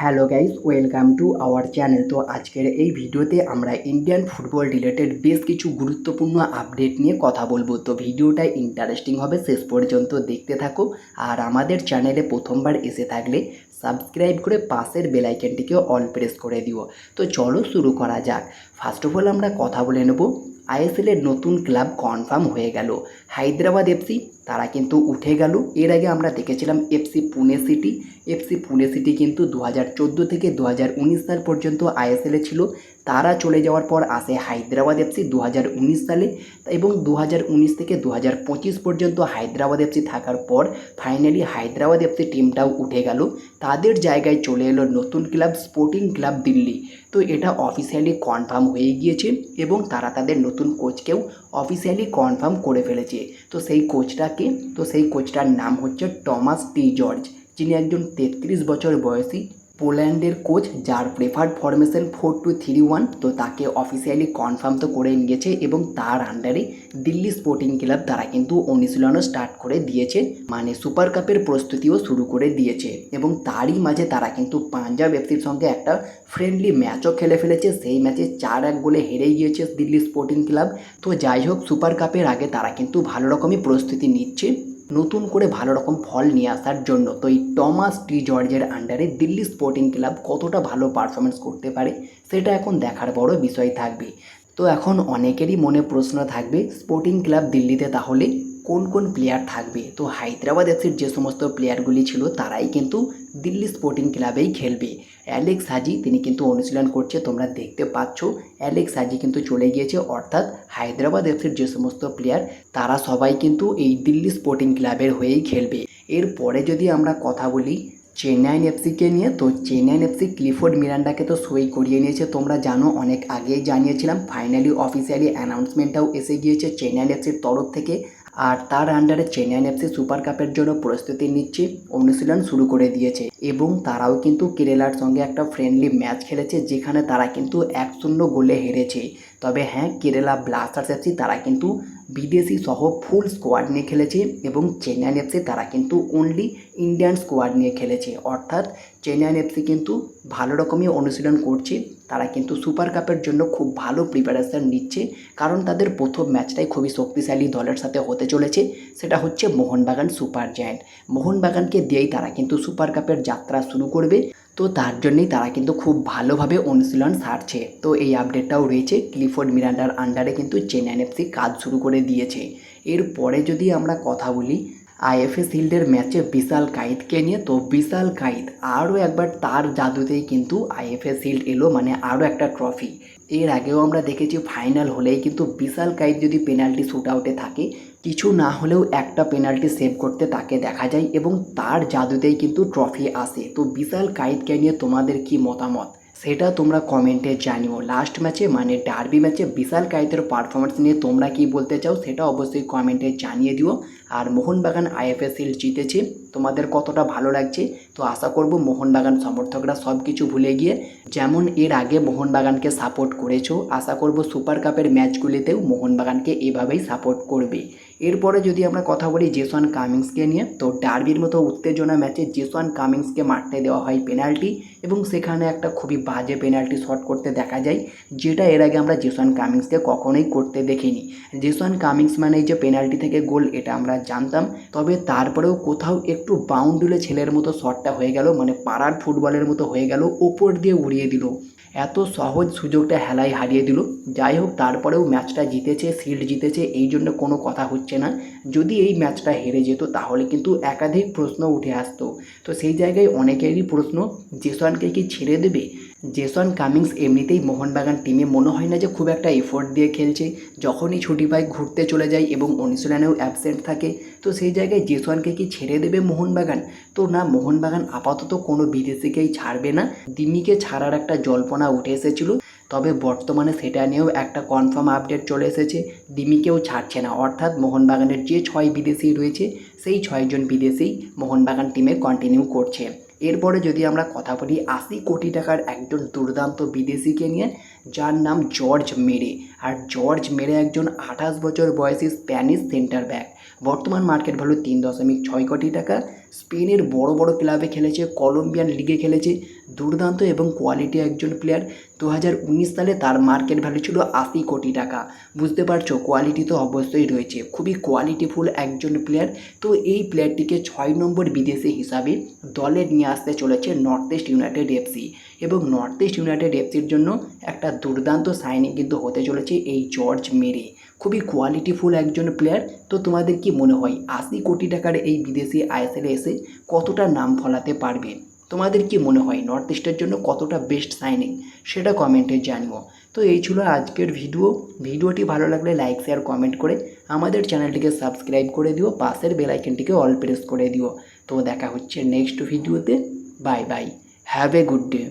Hello guys welcome to our channel. তো আজকের এই ভিডিওতে আমরা ইন্ডিয়ান ফুটবল রিলেটেড বেশ কিছু গুরুত্বপূর্ণ আপডেট নিয়ে কথা বলব। তো ভিডিওটা ইন্টারেস্টিং হবে, শেষ পর্যন্ত দেখতে থাকো। আর আমাদের চ্যানেলে প্রথমবার এসে থাকলে সাবস্ক্রাইব করে পাশের বেলাইকনটিকে অল প্রেস করে দিও। তো চলো শুরু করা যাক। ফার্স্ট অফ অল আমরা কথা বলে নেব। আইএসএলের নতুন ক্লাব কনফার্ম হয়ে গেল। হায়দ্রাবাদ এফসি তারা কিন্তু উঠে গেল। এর আগে আমরা দেখেছিলাম FC Pune city FC Pune city কিন্তু দু হাজার চোদ্দ থেকে দু হাজার উনিশ সাল পর্যন্ত আইএসএলে ছিল। তারা চলে যাওয়ার পর আসে হায়দ্রাবাদ এফসি দু হাজার উনিশ সালে এবং দু হাজার উনিশ থেকে দু হাজার পঁচিশ পর্যন্ত হায়দ্রাবাদ এফসি থাকার পর ফাইনালি হায়দ্রাবাদ এফসি টিমটাও উঠে গেল। তাদের জায়গায় চলে এলো নতুন ক্লাব স্পোর্টিং ক্লাব দিল্লি। তো এটা অফিসিয়ালি কনফার্ম হয়ে গিয়েছে এবং তারা তাদের নতুন কোচকেও অফিসিয়ালি কনফার্ম করে ফেলেছে। তো সেই কোচটাকে তো সেই কোচটার নাম হচ্ছে টমাস টি জর্জ যিনি একজন তেত্রিশ বছর বয়সী পোল্যান্ডের কোচ যার preferred formation four two three one, তো তাকে অফিসিয়ালি কনফার্ম তো করে নিয়েছে এবং তার আন্ডারে দিল্লি স্পোর্টিং ক্লাব তারা কিন্তু অনুশীলনও স্টার্ট করে দিয়েছে মানে সুপার কাপের প্রস্তুতিও শুরু করে দিয়েছে। এবং তারই মাঝে তারা কিন্তু পাঞ্জাব এফসির সঙ্গে একটা ফ্রেন্ডলি ম্যাচও খেলে ফেলেছে, সেই ম্যাচে চার এক গোলে হেরে গিয়েছে দিল্লি স্পোর্টিং ক্লাব তো যাই হোক সুপার কাপের আগে তারা কিন্তু ভালো রকমই প্রস্তুতি নিচ্ছে। নতুন করে ভালো রকম ফল নিয়ে আসার জন্য। তো এই টমাস টি জর্জের আন্ডারে দিল্লি স্পোর্টিং ক্লাব কতটা ভালো পারফরমেন্স করতে পারে, সেটা এখন দেখার বড় বিষয় থাকবে। তো এখন অনেকেরই মনে প্রশ্ন থাকবে স্পোর্টিং ক্লাব দিল্লিতে তাহলে কোন কোন প্লেয়ার থাকবে? তো হায়দ্রাবাদ এফসির যে সমস্ত প্লেয়ারগুলি ছিল, তারাই কিন্তু দিল্লি স্পোর্টিং ক্লাবেই খেলবে। অ্যালেক্স হাজি তিনি কিন্তু অনুশীলন করছে, তোমরা দেখতে পাচ্ছ। অ্যালেক্স হাজি কিন্তু চলে গিয়েছে, অর্থাৎ হায়দ্রাবাদ এফসির যে সমস্ত প্লেয়ার তারা সবাই কিন্তু এই দিল্লি স্পোর্টিং ক্লাবের হয়েই খেলবে। এরপরে যদি আমরা কথা বলি চেন্নাইন এফসিকে নিয়ে, তো চেন্নাইন এফসি ক্লিফোর্ড মিরান্ডাকে তো সই করিয়ে নিয়েছে, তোমরা জানো, অনেক আগেই জানিয়েছিলাম ফাইনালি অফিসিয়ালি অ্যানাউন্সমেন্টটাও এসে গিয়েছে। চেন্নাইন এফসির তরফ থেকে আর তার আন্ডারে চেন্নাইন এফসি সুপার কাপের জন্য প্রস্তুতি নিচ্ছে, অনুশীলন শুরু করে দিয়েছে। এবং তারাও কিন্তু কেরালার সঙ্গে একটা ফ্রেন্ডলি ম্যাচ খেলেছে, যেখানে তারা কিন্তু এক শূন্য গোলে হেরেছে। তবে হ্যাঁ কেরালা ব্লাস্টার্স এফসি তারা কিন্তু বিদেশি সহ ফুল স্কোয়াড নিয়ে খেলেছে এবং চেন্নাইন এফসি তারা কিন্তু অনলি ইন্ডিয়ান স্কোয়াড নিয়ে খেলেছে। অর্থাৎ চেন্নাইন এফসি কিন্তু ভালো রকমই অনুশীলন করছে। তারা কিন্তু সুপার কাপের জন্য খুব ভালো প্রিপারেশান নিচ্ছে। কারণ তাদের প্রথম ম্যাচটাই খুবই শক্তিশালী দলের সাথে হতে চলেছে। সেটা হচ্ছে মোহনবাগান সুপার জায়ান্ট। মোহনবাগানকে দিয়েই তারা কিন্তু সুপার কাপের যাত্রা শুরু করবে। তো তার জন্যেই তারা কিন্তু খুব ভালোভাবে অনুশীলন সারছে। তো এই আপডেটটাও রয়েছে। ক্লিফোর্ড মিরান্ডার আন্ডারে কিন্তু চেন্নাইন এফসি কাজ শুরু করে দিয়েছে। এরপরে যদি আমরা কথা বলি আইএফএ শিল্ডের ম্যাচে বিশাল কাইদকে নিয়ে, তো বিশাল কাইদ আরও একবার তার জাদুতেই কিন্তু আইএফএ শিল্ড এলো মানে আরও একটা ট্রফি এর আগেও আমরা দেখেছি ফাইনাল হলেই কিন্তু বিশাল কাইদ যদি পেনাল্টি শ্যুট আউটে থাকে, কিছু না হলেও একটা পেনাল্টি সেভ করতে তাকে দেখা যায় এবং তার জাদুতেই কিন্তু ট্রফি আসে। তো বিশাল কাইদকে নিয়ে তোমাদের কি মতামত? সেটা তোমরা কমেন্টে জানিও। লাস্ট ম্যাচে মানে ডার্বি ম্যাচে বিশাল কাইতের পারফরমেন্স নিয়ে তোমরা কি বলতে চাও, সেটা অবশ্যই কমেন্টে জানিয়ে দিও। আর মোহনবাগান আইএফএসএল জিতেছে। তোমাদের কতটা ভালো লাগছে? তো আশা করব মোহনবাগান সমর্থকরা সব কিছু ভুলে গিয়ে যেমন এর আগে মোহনবাগানকে সাপোর্ট করেছ, আশা করব সুপার কাপের ম্যাচগুলিতেও মোহনবাগানকে এভাবেই সাপোর্ট করবে। এরপরে যদি আমরা কথা বলি জেসন কামিংসকে নিয়ে, তো ডার্বির মতো উত্তেজনা ম্যাচে জেসন কামিংসকে মারতে দেওয়া হয় পেনাল্টি এবং সেখানে একটা খুবই বাজে পেনাল্টি শট করতে দেখা যায়, যেটা এর আগে আমরা জেসন কামিংসকে কখনোই করতে দেখিনি। জেসন কামিংস মানে যে পেনাল্টি থেকে গোল এটা আমরা জানতাম, তবে তারপরেও কোথাও একটু বাউন্ডুলে ছেলের মতো শটটা হয়ে গেল মানে পাড়ার ফুটবলের মতো হয়ে গেল, ওপর দিয়ে উড়িয়ে দিল। এত সহজ সুযোগটা হেলায় হারিয়ে দিল। যাই হোক, তারপরেও ম্যাচটা জিতেছে শিল্ড জিতেছে, এই জন্য কোনো কথা হচ্ছে না। যদি এই ম্যাচটা হেরে যেত, তাহলে কিন্তু একাধিক প্রশ্ন উঠে আসতো। তো সেই জায়গায় অনেকেরই প্রশ্ন জেসনকে কি ছেড়ে দেবে? জেসন কামিংস এমনিতেই মোহনবাগান টিমে মনে হয় না যে খুব একটা এফোর্ট দিয়ে খেলছে। যখনই ছুটি পায়, ঘুরতে চলে যায় এবং অনুশীলনেও অ্যাবসেন্ট থাকে, তো সেই জায়গায় জেসনকে কি ছেড়ে দেবে মোহনবাগান? তো না, মোহনবাগান আপাতত কোনো বিদেশিকেই ছাড়বে না। দিমিকে ছাড়ার একটা জল্পনা উঠে এসেছিল, তবে বর্তমানে সেটা নিয়েও একটা কনফার্ম আপডেট চলে এসেছে। দিমিকেও ছাড়ছে না, অর্থাৎ মোহনবাগানের যে ছয় বিদেশি রয়েছে, সেই ছয়জন বিদেশি মোহনবাগান টিমে কন্টিনিউ করছে। এরপরে যদি আমরা কথা বলি আশি কোটি টাকার একজন দুর্দান্ত বিদেশিকে নিয়ে, যার নাম জর্জ মেরে। আর জর্জ মেরে একজন আঠাশ বছর বয়সী স্প্যানিশ সেন্টার ব্যাক। বর্তমান মার্কেট ভ্যালু তিন দশমিক ছয় কোটি টাকা। স্পেনের বড় বড় ক্লাবে খেলেছে, কলম্বিয়ান লিগে খেলেছে দুর্দান্ত এবং কোয়ালিটি একজন প্লেয়ার দু হাজার উনিশ সালে তার মার্কেট ভ্যালু ছিল আশি কোটি টাকা। বুঝতে পারছ কোয়ালিটি তো অবশ্যই রয়েছে। খুবই কোয়ালিটিফুল একজন প্লেয়ার তো এই প্লেয়ারটিকে ছয় নম্বর বিদেশি হিসাবে দলে নিয়ে আসতে চলেছে নর্থ ইস্ট ইউনাইটেড এফসি এবং নর্থ ইস্ট ইউনাইটেড এফসির জন্য একটা দুর্দান্ত সাইনিং কিন্তু হতে চলেছে এই জর্জ মেরি খুবই কোয়ালিটিফুল একজন প্লেয়ার তো তোমাদের কি মনে হয়, আশি কোটি টাকার এই বিদেশি আইএসএলে এসে কতটা নাম ফলাতে পারবে? তোমাদের কি মনে হয় নর্থ ইস্টের জন্য কতটা বেস্ট সাইনিং সেটা কমেন্টে জানিও। তো এই ছিল আজকের ভিডিও ভিডিওটি ভালো লাগলে লাইক শেয়ার কমেন্ট করে আমাদের চ্যানেলটিকে সাবস্ক্রাইব করে দিও। পাশের বেলাইকনটিকে অল প্রেস করে দিও। তো দেখা হচ্ছে নেক্সট ভিডিওতে bye bye have a good day